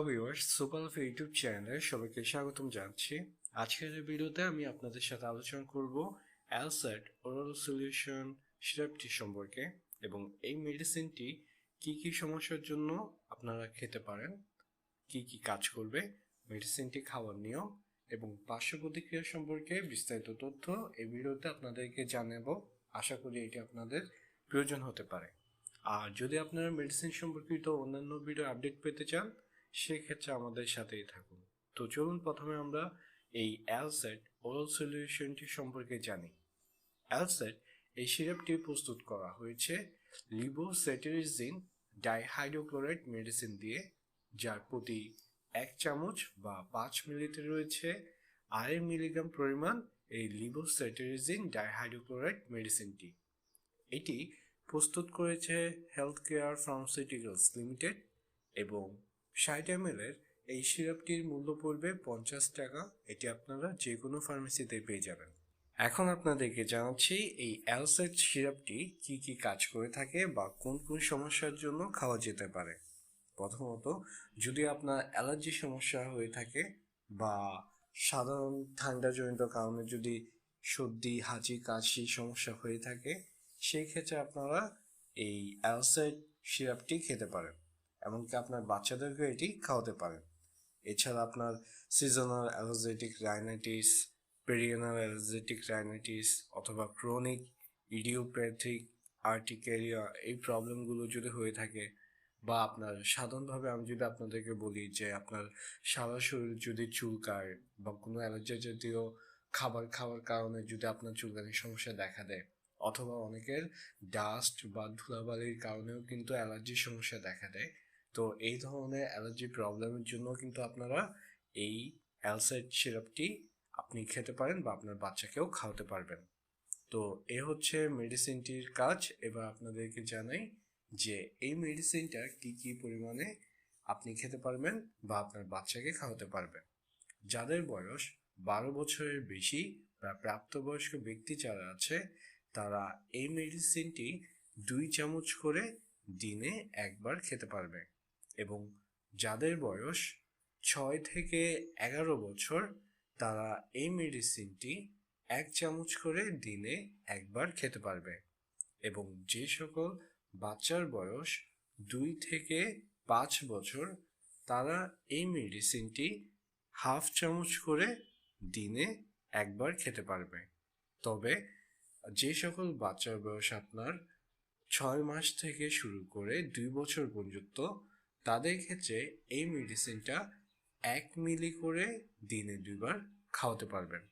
Hello viewers of YouTube চ্যানেলে সবাইকে স্বাগতম জানাচ্ছি। আজকের ভিডিওতে আমি আপনাদের সাথে আলোচনা করব অ্যালসেট ওরাল সলিউশন সিরাপটি সম্পর্কে এবং এই মেডিসিনটি কি কি সমস্যার জন্য আপনারা খেতে পারেন, কি কি কাজ করবে মেডিসিনটি খাওয়ার নিয়ম এবং পার্শ্ব প্রতিক্রিয়া সম্পর্কে বিস্তারিত তথ্য এই ভিডিওতে আপনাদেরকে জানাব। আশা করি এটি আপনাদের প্রয়োজন হতে পারে। আর যদি আপনারা মেডিসিন সম্পর্কিত অন্যান্য ভিডিও আপডেট পেতে চান সেক্ষেত্রে আমাদের সাথেই থাকুন। তো চলুন প্রথমে আমরা এই অ্যালসেট ওরাল সলিউশনটি সম্পর্কে জানি। অ্যালসেট এই সিরাপটি প্রস্তুত করা হয়েছে লিবোসেটেরিজিন ডাইহাইড্রোক্লোরাইড মেডিসিন দিয়ে, যার প্রতি এক চামচ বা পাঁচ মিলিতে রয়েছে আড়াই মিলিগ্রাম পরিমাণ এই লিবোসেটেরিজিন ডাইহাইড্রোক্লোরাইড মেডিসিনটি। এটি প্রস্তুত করেছে হেলথ কেয়ার ফার্মাসিউটিক্যালস লিমিটেড এবং ষাট এম এর এই সিরাপটির মূল্য পড়বে পঞ্চাশ টাকা। এটি আপনারা যে কোনো ফার্মেসিতে পেয়ে যাবেন। এখন আপনাদেরকে জানাচ্ছি এই অ্যালসেট সিরাপটি কি কি কাজ করে থাকে বা কোন কোন সমস্যার জন্য খাওয়া যেতে পারে। প্রথমত, যদি আপনার অ্যালার্জি সমস্যা হয়ে থাকে বা সাধারণ ঠান্ডাজনিত কারণে যদি সর্দি, হাঁচি, কাশি সমস্যা হয়ে থাকে সেই ক্ষেত্রে আপনারা এই অ্যালসাইড সিরাপটি খেতে পারেন। এমনকি আপনার বাচ্চাদেরকে এটি খাওয়াতে পারেন। এছাড়া আপনার seasonal allergic rhinitis perennial allergic rhinitis অথবা ক্রনিক ইডিওপ্যাথিক আর্টিকেরিয়া এই প্রবলেমগুলো যদি হয়ে থাকে বা আপনার সাধারণভাবে আমি যদি আপনাদেরকে বলি যে আপনার সারা শরীর যদি চুলকায় বা কোনো অ্যালার্জি জাতীয় খাবার খাওয়ার কারণে যদি আপনার চুলকানির সমস্যা দেখা দেয় অথবা অনেকের ডাস্ট বা ধুলাবালির কারণেও কিন্তু অ্যালার্জির সমস্যা দেখা দেয় তো এই ধরনের অ্যালার্জি প্রবলেমের জন্য কিন্তু আপনারা এই অ্যালসাইড সিরাপটি আপনি খেতে পারেন বা আপনার বাচ্চাকেও খাওয়াতে পারবেন। তো এ হচ্ছে মেডিসিনটির কাজ। এবার আপনাদেরকে জানাই যে এই মেডিসিনটা কি কি পরিমাণে আপনি খেতে পারবেন বা আপনার বাচ্চাকে খাওয়াতে পারবেন। যাদের বয়স বারো বছরের বেশি বা প্রাপ্তবয়স্ক ব্যক্তি যারা আছে, তারা এই মেডিসিনটি দুই চামচ করে দিনে একবার খেতে পারবে। এবং যাদের বয়স ছয় থেকে এগারো বছর, তারা এই মেডিসিনটি এক চামচ করে দিনে একবার খেতে পারবে এবং যে সকল বাচ্চার বয়স দুই থেকে পাঁচ বছর, তারা এই মেডিসিনটি হাফ চামচ করে দিনে একবার খেতে পারবে। তবে যে সকল বাচ্চার বয়স আপনার ছয় মাস থেকে শুরু করে দুই বছর পর্যন্ত তাদের ক্ষেত্রে এই মেডিসিনটা এক মিলি করে দিনে দুইবার খাওয়াতে পারবেন।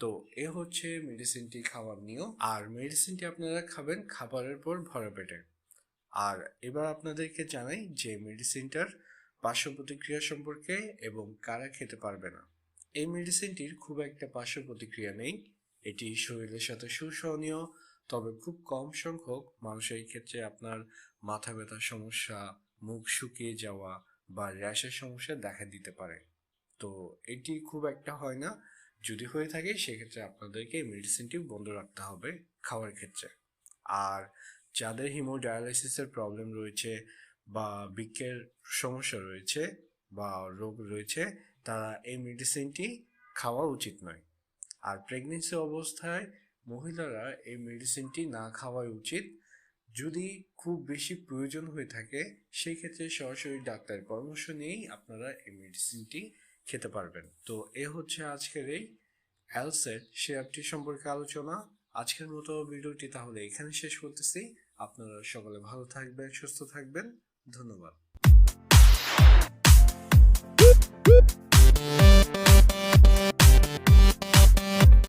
তো এ হচ্ছে মেডিসিনটি খাওয়ার নিয়ম। আর মেডিসিনটি আপনারা খাবেন খাবারের পর ভরা পেটে। আর এবার আপনাদেরকে জানাই যে মেডিসিনটার পার্শ্ব প্রতিক্রিয়া সম্পর্কে এবং কারা খেতে পারবে না। এই মেডিসিনটির খুব একটা পার্শ্ব প্রতিক্রিয়া নেই। এটি শরীরের সাথে সুসহনীয়, তবে খুব কম সংখ্যক মানুষের ক্ষেত্রে আপনার মাথা ব্যথার সমস্যা মুখ শুকিয়ে যাওয়া বা র্যাশের সমস্যা দেখা দিতে পারে। তো এটি খুব একটা হয় না। যদি হয়ে থাকে, সেক্ষেত্রে আপনাদেরকে মেডিসিনটি বন্ধ রাখতে হবে খাওয়ার ক্ষেত্রে। আর যাদের হিমোডায়ালাইসিসের প্রবলেম রয়েছে বা বৃক্কের সমস্যা রয়েছে বা রোগ রয়েছে, তারা এই মেডিসিনটি খাওয়া উচিত নয়। আর প্রেগনেন্সি অবস্থায় মহিলারা এই মেডিসিনটি না খাওয়াই উচিত। যদি খুব বেশি প্রয়োজন হয়ে থাকে সেই ক্ষেত্রে সরাসরি ডাক্তারের পরামর্শ নিয়েই আপনারা এই মেডিসিনটি খেতে পারবেন। তো এ হচ্ছে আজকের এই অ্যালসেট সে অ্যাপটি সম্পর্কে আলোচনা। আজকের মতো ভিডিওটি তাহলে এখানে শেষ করতেছি। আপনারা সকলে ভালো থাকবেন, সুস্থ থাকবেন। ধন্যবাদ।